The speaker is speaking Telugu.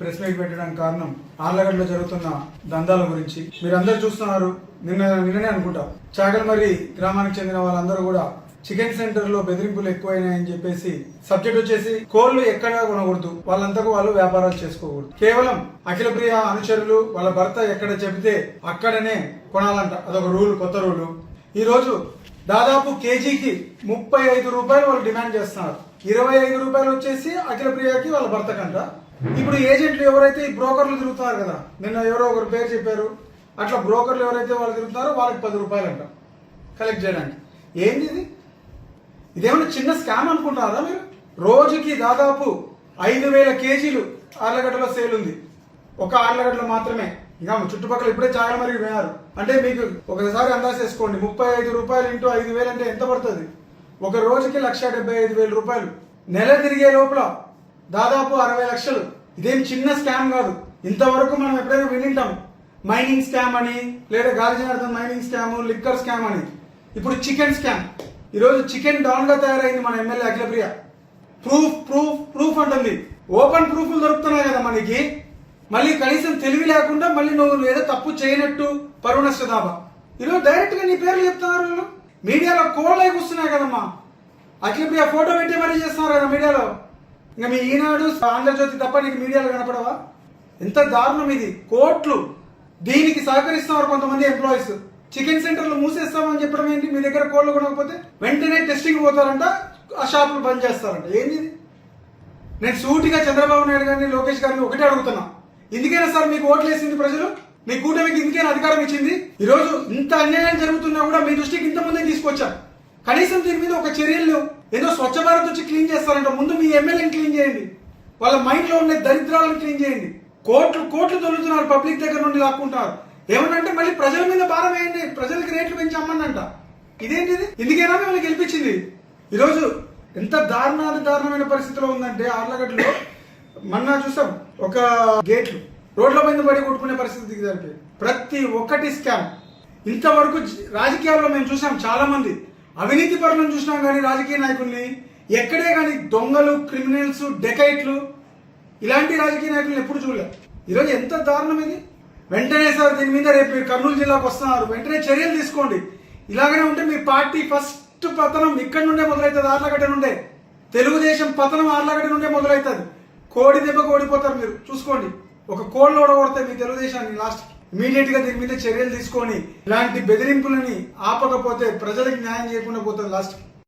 ప్రెస్ మీట్ పెట్టడానికి కారణం ఆర్లగడ్డలో జరుగుతున్న దందాల గురించి. మీరందరూ చూస్తున్నారు. నిన్న నిన్ననే అనుకుంటా. చాగల్మరి గ్రామానికి చెందిన వాళ్ళందరూ కూడా చికెన్ సెంటర్లో బెదిరింపులు ఎక్కువైనాయని చెప్పేసి సబ్జెక్ట్ వచ్చేసి కోళ్ళు ఎక్కడ కొనకూడదు. వాళ్ళంతకు వాళ్ళు వ్యాపారాలు చేసుకోకూడదు. కేవలం అఖిల ప్రియ అనుచరులు వాళ్ళ భర్త ఎక్కడ చెబితే అక్కడనే కొనాలంట. అదొక రూల్ కొత్త రూల్. ఈ రోజు దాదాపు కేజీకి ముప్పై ఐదు రూపాయలు వాళ్ళు డిమాండ్ చేస్తున్నారు. ఇరవై ఐదు రూపాయలు వచ్చేసి అఖిల ప్రియకి వాళ్ళ భర్తకంట. ఇప్పుడు ఏజెంట్లు ఎవరైతే ఈ బ్రోకర్లు తిరుగుతున్నారు కదా నిన్న ఎవరో ఒకరు పేరు చెప్పారు అట్లా బ్రోకర్లు ఎవరైతే వాళ్ళు తిరుగుతున్నారో వాళ్ళకి పది రూపాయలు అంట కలెక్ట్ చేయడానికి. ఏంది ఇది? ఇదేమన్నా చిన్న స్కామ్ అనుకుంటున్నారా మీరు? రోజుకి దాదాపు ఐదు వేల కేజీలు ఆర్లగడ్డలో సేల్ ఉంది. ఒక ఆర్లగడ్డలో మాత్రమే. ఇంకా చుట్టుపక్కల ఇప్పుడే చాలా మరికి పోయారు. అంటే మీకు ఒకసారి అందాజేసుకోండి ముప్పై ఐదు రూపాయలు ఇంటూ ఐదు వేలు అంటే ఎంత పడుతుంది? ఒక రోజుకి లక్ష డెబ్బై ఐదు వేల రూపాయలు. నెల తిరిగే లోపల దాదాపు అరవై లక్షలు ఇదేం చిన్న స్కామ్ కాదు. ఇంతవరకు మనం ఎప్పుడైనా వినింటాం. మైనింగ్ స్కామ్ అని లేదా Gali Janardhan mining scam liquor scam అని. ఇప్పుడు చికెన్ స్కామ్. ఈరోజు చికెన్ డాన్గా తయారైంది మన MLA Akhilapriya. Proof proof proof అంటుంది. ఓపెన్ ప్రూఫ్లు దొరుకుతున్నాయి కదా మనకి. మళ్ళీ కనీసం తెలివి లేకుండా మళ్ళీ నువ్వు ఏదో తప్పు చేయనట్టు పరువు నష్ట ఈరోజు డైరెక్ట్గా నీ పేర్లు చెప్తున్నారు మీడియాలో కోళ్ళై కూస్తున్నాయి కదమ్మా. అఖిలప్రియ ఫోటో పెట్టి మరీ చేస్తున్నారు కదా మీడియాలో. ఇంకా మీ ఈనాడు ఆంధ్రజ్యోతి తప్ప నీకు మీడియాలో కనపడవా? ఎంత దారుణం ఇది. కోట్లు దీనికి సహకరిస్తున్నారు కొంతమంది ఎంప్లాయీస్ చికెన్ సెంటర్లు మూసేస్తామని చెప్పడం ఏంటి? మీ దగ్గర కోళ్ళు కొనకపోతే వెంటనే టెస్టింగ్ పోతారంట ఆ షాపులు బంద్ చేస్తారంట. ఏంది నేను సూటిగా చంద్రబాబు నాయుడు గారిని లోకేష్ గారిని ఒకటే అడుగుతున్నా. ఎందుకైనా సార్ మీకు ఓట్లు వేసింది ప్రజలు? మీ కూటమికి ఇందుకైనా అధికారం ఇచ్చింది? ఈరోజు ఇంత అన్యాయం జరుగుతున్నా కూడా మీ దృష్టికి ఇంత ముందే తీసుకొచ్చారు. కనీసం దీని మీద ఒక చర్య ఏదో స్వచ్ఛ భారత్ వచ్చి క్లీన్ చేస్తారంట. ముందు మీ ఎమ్మెల్యేని క్లీన్ చేయండి. వాళ్ళ మైండ్లో ఉండే దరిద్రాలను క్లీన్ చేయండి. కోట్లు కోట్లు దొరుకుతున్నారు పబ్లిక్ దగ్గర నుండి లాక్కుంటారు ఏమనంటే మళ్ళీ ప్రజల మీద భారం వేయండి. ప్రజలకి రేట్లు పెంచి అమ్మనంట ఇదేంటిది ఇందుకేనా మిమ్మల్ని గెలిపించింది? ఈరోజు ఎంత దారుణాది దారుణమైన పరిస్థితిలో ఉందంటే ఆర్లగడ్డలో మొన్న చూసాం ఒక గేట్లు రోడ్ల మీద పడి కొట్టుకునే పరిస్థితికి జరిపి ప్రతి ఒక్కటి స్కామ్. ఇంతవరకు రాజకీయాల్లో మేము చూసాం చాలా మంది అవినీతి పరులను చూసినాం కానీ రాజకీయ నాయకుల్ని ఎక్కడే కానీ దొంగలు క్రిమినల్స్ డెకైట్లు ఇలాంటి రాజకీయ నాయకులను ఎప్పుడు చూడలేదు ఈరోజు ఎంత దారుణం ఇది? వెంటనే సార్ దీని మీద రేపు మీరు కర్నూలు జిల్లాకు వస్తున్నారు. వెంటనే చర్యలు తీసుకోండి. ఇలాగనే ఉంటే మీ పార్టీ ఫస్ట్ పతనం ఇక్కడ నుండే మొదలవుతుంది ఆర్లగడ్డ నుండే. తెలుగుదేశం పతనం ఆర్లగడ్డ నుండే మొదలవుతుంది కోడి దెబ్బకు ఓడిపోతారు మీరు. చూసుకోండి. ఒక కోళ్ళు ఓడగొడతాయి మీ తెలుగుదేశాన్ని లాస్ట్కి. ఇమీడియట్గా దీని మీద చర్యలు తీసుకొని ఇలాంటి బెదిరింపులని ఆపకపోతే ప్రజలకు న్యాయం చేయకుండా పోతుంది లాస్ట్.